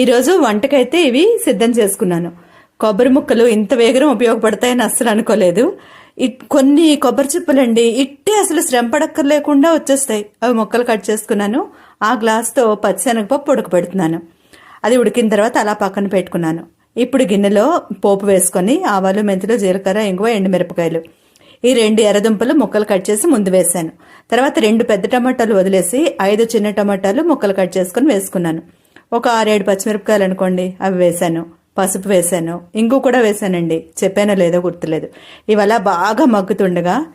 ఈరోజు వంటకైతే ఇవి సిద్ధం చేసుకున్నాను. కొబ్బరి ముక్కలు ఇంత వేగరం ఉపయోగపడతాయని అస్సలు అనుకోలేదు. కొన్ని కొబ్బరి చిప్పలండి ఇట్టే అసలు శ్రమ పడక్కర్లేకుండా వచ్చేస్తాయి. అవి ముక్కలు కట్ చేసుకున్నాను. ఆ గ్లాస్తో పచ్చిశనగపప్పు ఉడకబెడుతున్నాను. అది ఉడికిన తర్వాత అలా పక్కన పెట్టుకున్నాను. ఇప్పుడు గిన్నెలో పోపు వేసుకొని ఆవాలు మెంతులు జీలకర్ర ఇంగువ ఎండుమిరపకాయలు. ఈ రెండు ఎర్రదుంపలు ముక్కలు కట్ చేసి ముందు వేశాను. తర్వాత రెండు పెద్ద టమాటాలు వదిలేసి ఐదు చిన్న టమాటాలు ముక్కలు కట్ చేసుకొని వేసుకున్నాను. ఒక ఆరేడు పచ్చిమిరపకాయలు అనుకోండి అవి వేశాను. పసుపు వేశాను. ఇంగు కూడా వేశానండి. చెప్పానో లేదో గుర్తులేదు. ఇవలా బాగా మగ్గుతుండగా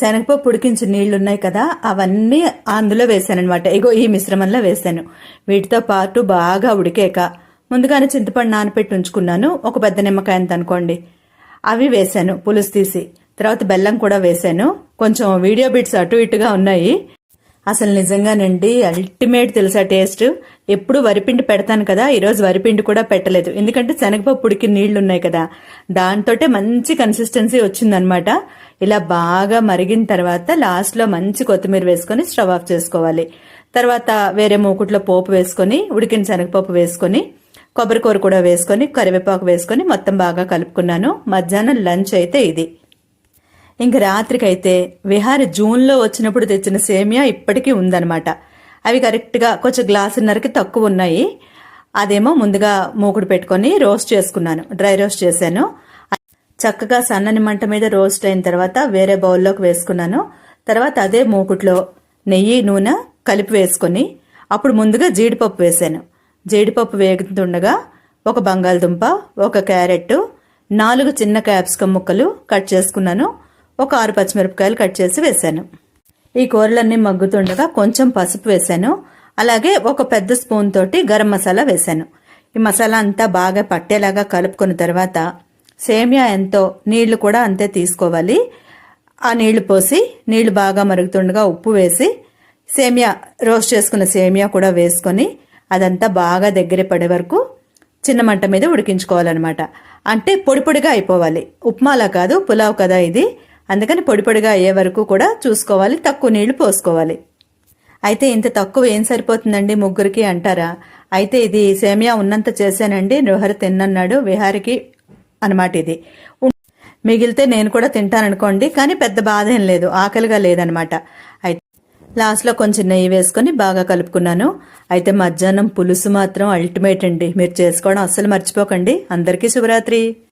శనగపప్పు ఉడికించిన నీళ్ళు ఉన్నాయి కదా అవన్నీ అందులో వేశానమాట ఇగో ఈ మిశ్రమంలో వేశాను. వీటితో పాటు బాగా ఉడికాక ముందుగానే చింతపండు నానపెట్టి ఉంచుకున్నాను. ఒక పెద్ద నిమ్మకాయ అంత అనుకోండి. అవి వేశాను. పులుసు తీసి. తర్వాత బెల్లం కూడా వేశాను. కొంచెం వీడియో బిట్స్ అటు ఇటుగా ఉన్నాయి. అసలు నిజంగానండి అల్టిమేట్ తెలుసా టేస్ట్ ఎప్పుడు వరిపిండి పెడతాను కదా ఈరోజు వరిపిండి కూడా పెట్టలేదు. ఎందుకంటే శనగపప్పు ఉడికి నీళ్ళు ఉన్నాయి కదా. దాంతోటే మంచి కన్సిస్టెన్సీ వచ్చిందనమాట. ఇలా బాగా మరిగిన తర్వాత లాస్ట్లో మంచి కొత్తిమీర వేసుకొని స్టవ్ ఆఫ్ చేసుకోవాలి. తర్వాత వేరే మూకుట్లో పోపు వేసుకొని ఉడికిన శనగపప్పు వేసుకొని కొబ్బరికూర కూడా వేసుకొని కరివేపాకు వేసుకొని మొత్తం బాగా కలుపుకున్నాను. మధ్యాహ్నం లంచ్ అయితే ఇది. ఇంక రాత్రికైతే విహారి జూన్లో వచ్చినప్పుడు తెచ్చిన సేమియా ఇప్పటికీ ఉందన్నమాట. అవి కరెక్ట్గా కొంచెం గ్లాసున్నరకి తక్కువ ఉన్నాయి. అదేమో ముందుగా మూకుడు పెట్టుకొని రోస్ట్ చేసుకున్నాను. డ్రై రోస్ట్ చేశాను. చక్కగా సన్నని మంట మీద రోస్ట్ అయిన తర్వాత వేరే బౌల్లోకి వేసుకున్నాను. తర్వాత అదే మూకుట్లో నెయ్యి నూనె కలిపి వేసుకొని అప్పుడు ముందుగా జీడిపప్పు వేశాను. జీడిపప్పు వేగుతుండగా ఒక బంగాళదుంప ఒక క్యారెట్ నాలుగు చిన్న క్యాప్సికమ్ ముక్కలు కట్ చేసుకున్నాను. ఒక ఆరు పచ్చిమిరపకాయలు కట్ చేసి వేశాను. ఈ కూరలన్నీ మగ్గుతుండగా కొంచెం పసుపు వేశాను. అలాగే ఒక పెద్ద స్పూన్ తోటి గరం మసాలా వేశాను. ఈ మసాలా అంతా బాగా పట్టేలాగా కలుపుకున్న తర్వాత సేమియా ఎంతో నీళ్ళు కూడా అంతే తీసుకోవాలి. ఆ నీళ్ళు పోసి నీళ్ళు బాగా మరుగుతుండగా ఉప్పు వేసి సేమియా రోస్ట్ చేసుకున్న సేమియా కూడా వేసుకొని అదంతా బాగా దగ్గర పడే వరకు చిన్న మంట మీద ఉడికించుకోవాలన్నమాట. అంటే పొడి పొడిగా అయిపోవాలి. ఉప్మాలా కాదు పులావ్ కదా ఇది. అందుకని పొడి పొడిగా అయ్యే వరకు కూడా చూసుకోవాలి తక్కువ నీళ్ళు పోసుకోవాలి. అయితే ఇంత తక్కువ ఏం సరిపోతుందండి ముగ్గురికి అంటారా? అయితే ఇది సేమియా ఉన్నంత చేశానండి రుహర్ తిన్నన్నాడు విహారికి అనమాట ఇది. మిగిలితే నేను కూడా తింటాననుకోండి కానీ పెద్ద బాధ ఏం లేదు ఆకలిగా లేదనమాట అయితే లాస్ట్లో కొంచెం నెయ్యి వేసుకొని బాగా కలుపుకున్నాను. అయితే మధ్యాహ్నం పులుసు మాత్రం అల్టిమేట్ అండి మీరు చేసుకోవడం అస్సలు మర్చిపోకండి. అందరికీ శుభరాత్రి.